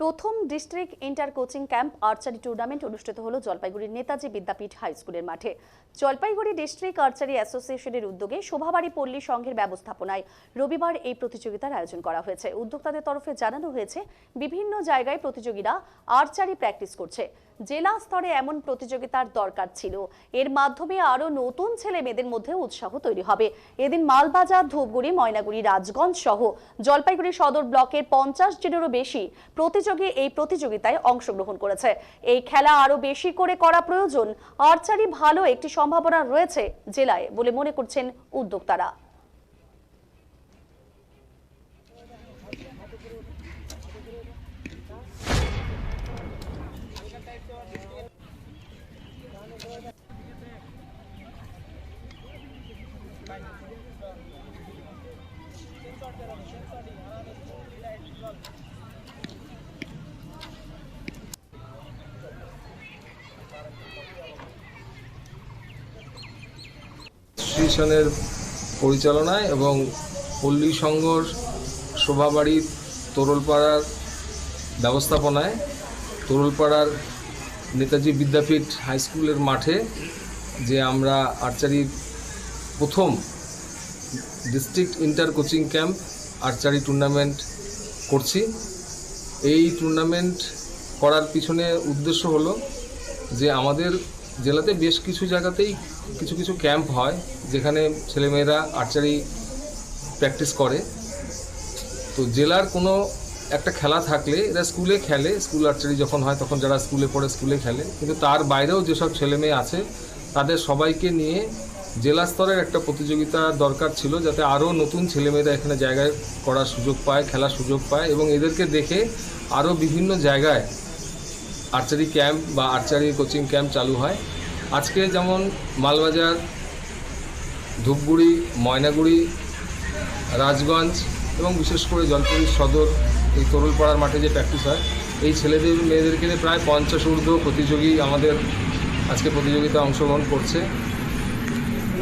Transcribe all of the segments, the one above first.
প্রথম district inter coaching camp archery tournament অনুষ্ঠিত হলো জলপাইগুড়ির নেতাজি বিদ্যাপীঠ হাই স্কুলের মাঠে। জলপাইগুড়ি ডিস্ট্রিক্ট আর্চারি অ্যাসোসিয়েশনের উদ্যোগে শোভাবাড়ি পল্লী সংঘের ব্যবস্থাপনায় রবিবার এই প্রতিযোগিতার আয়োজন করা হয়েছে। উদ্যোক্তাদের তরফে জানানো হয়েছে, বিভিন্ন জায়গায় প্রতিযোগীরা আর্চারি প্র্যাকটিস করছে। জেলা স্তরে এমন প্রতিযোগিতার দরকার ছিল। এর মাধ্যমে আরও নতুন ছেলে মেয়েদের মধ্যে উৎসাহ তৈরি হবে। এদিন মালবাজার, ধূপগুড়ি, ময়নাগুড়ি, রাজগঞ্জ সহ জলপাইগুড়ি সদর ব্লকের পঞ্চাশ জনেরও বেশি প্রতিযোগী এই প্রতিযোগিতায় অংশগ্রহণ করেছে। এই খেলা আরও বেশি করে করা প্রয়োজন। আর্চারি ভালো একটি সম্ভাবনা রয়েছে জেলায় বলে মনে করছেন উদ্যোক্তারা। অ্যাসোসিয়েশনের পরিচালনায় এবং পল্লী সংঘর শোভাবাড়ি তোরলপাড়ার ব্যবস্থাপনায় তোরলপাড়ার নেতাজি বিদ্যাপীঠ হাই স্কুলের মাঠে যে আমরা আর্চারির প্রথম district inter coaching camp archery tournament করছি। এই টুর্নামেন্ট করার পিছনে উদ্দেশ্য হলো যে আমাদের জেলাতে বেশ কিছু জায়গাতেই কিছু কিছু ক্যাম্প হয়, যেখানে ছেলেমেয়েরা আর্চারি প্র্যাকটিস করে। তো জেলার কোনো একটা খেলা থাকলে, এরা স্কুলে খেলে স্কুল আর্চারি যখন হয় তখন যারা স্কুলে পড়ে স্কুলে খেলে। কিন্তু তার বাইরেও যেসব ছেলেমেয়ে আছে, তাদের সবাইকে নিয়ে জেলা স্তরের একটা প্রতিযোগিতা দরকার ছিল যাতে আরও নতুন ছেলেমেয়েরা এখানে জায়গায় করার সুযোগ পায়, খেলার সুযোগ পায় এবং এদেরকে দেখে আরও বিভিন্ন জায়গায় আর্চারি ক্যাম্প বা আর্চারি কোচিং ক্যাম্প চালু হয়। আজকে যেমন মালবাজার, ধূপগুড়ি, ময়নাগুড়ি, রাজগঞ্জ এবং বিশেষ করে জলপাইগুড়ি সদর এই তরুলপাড়ার মাঠে যে প্র্যাকটিস হয়, এই ছেলেদের মেয়েদেরকে প্রায় পঞ্চাশ ঊর্ধ্ব প্রতিযোগী আমাদের আজকে প্রতিযোগিতায় অংশগ্রহণ করছে।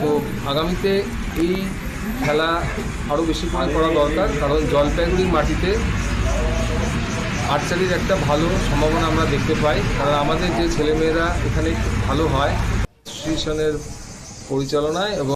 তো আগামীতে এই খেলা আরও বেশি করে করা দরকার, কারণ জলপাইগুড়ির মাটিতে আর্চারির একটা ভালো সম্ভাবনা আমরা দেখতে পাই। কারণ আমাদের যে ছেলেমেয়েরা এখানে ভালো হয় ইনস্টিটিউশনের পরিচালনায় এবং